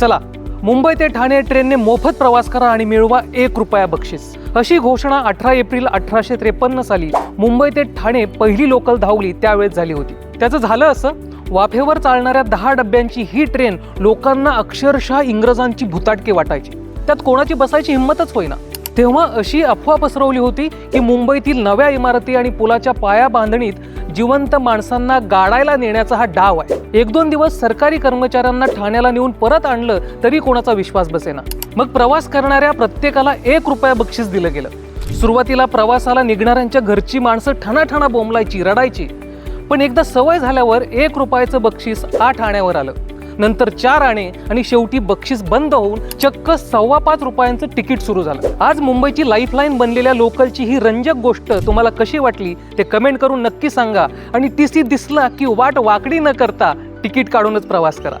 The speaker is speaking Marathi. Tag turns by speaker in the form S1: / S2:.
S1: चला मुंबई ते ठाणे ट्रेनने मोफत प्रवास करा आणि मिळवा एक रुपया बक्षीस. अशी घोषणा अठरा एप्रिल अठराशे त्रेपन्न साली मुंबई ते ठाणे पहिली लोकल धावली त्यावेळेस झाली होती. त्याचं झालं असं वाफेवर चालणाऱ्या दहा डब्यांची ही ट्रेन लोकांना अक्षरशः इंग्रजांची भुताटके वाटायची. त्यात कोणाची बसायची हिंमतच होईना. तेव्हा अशी अफवा पसरवली होती की मुंबईतील नव्या इमारती आणि पुलाच्या पाया बांधणीत जिवंत माणसांना गाडायला नेण्याचा हा डाव आहे. एक दोन दिवस सरकारी कर्मचाऱ्यांना ठाण्याला नेऊन परत आणलं तरी कोणाचा विश्वास बसेना. मग प्रवास करणाऱ्या प्रत्येकाला एक रुपया बक्षीस दिलं गेलं. सुरुवातीला प्रवासाला निघणाऱ्यांच्या घरची माणसं ठणाठणा बोंबलायची रडायची. पण एकदा सवय झाल्यावर एक रुपयाचं बक्षीस आठ आण्यावर आलं. नंतर चार आणे आणि शेवटी बक्षीस बंद होऊन चक्क सव्वा पाच रुपयांचं तिकीट सुरू झालं. आज मुंबईची लाईफलाईन बनलेल्या लोकलची ही रंजक गोष्ट तुम्हाला कशी वाटली ते कमेंट करून नक्की सांगा. आणि टीसी दिसला की वाट वाकडी न करता तिकीट काढूनच प्रवास करा.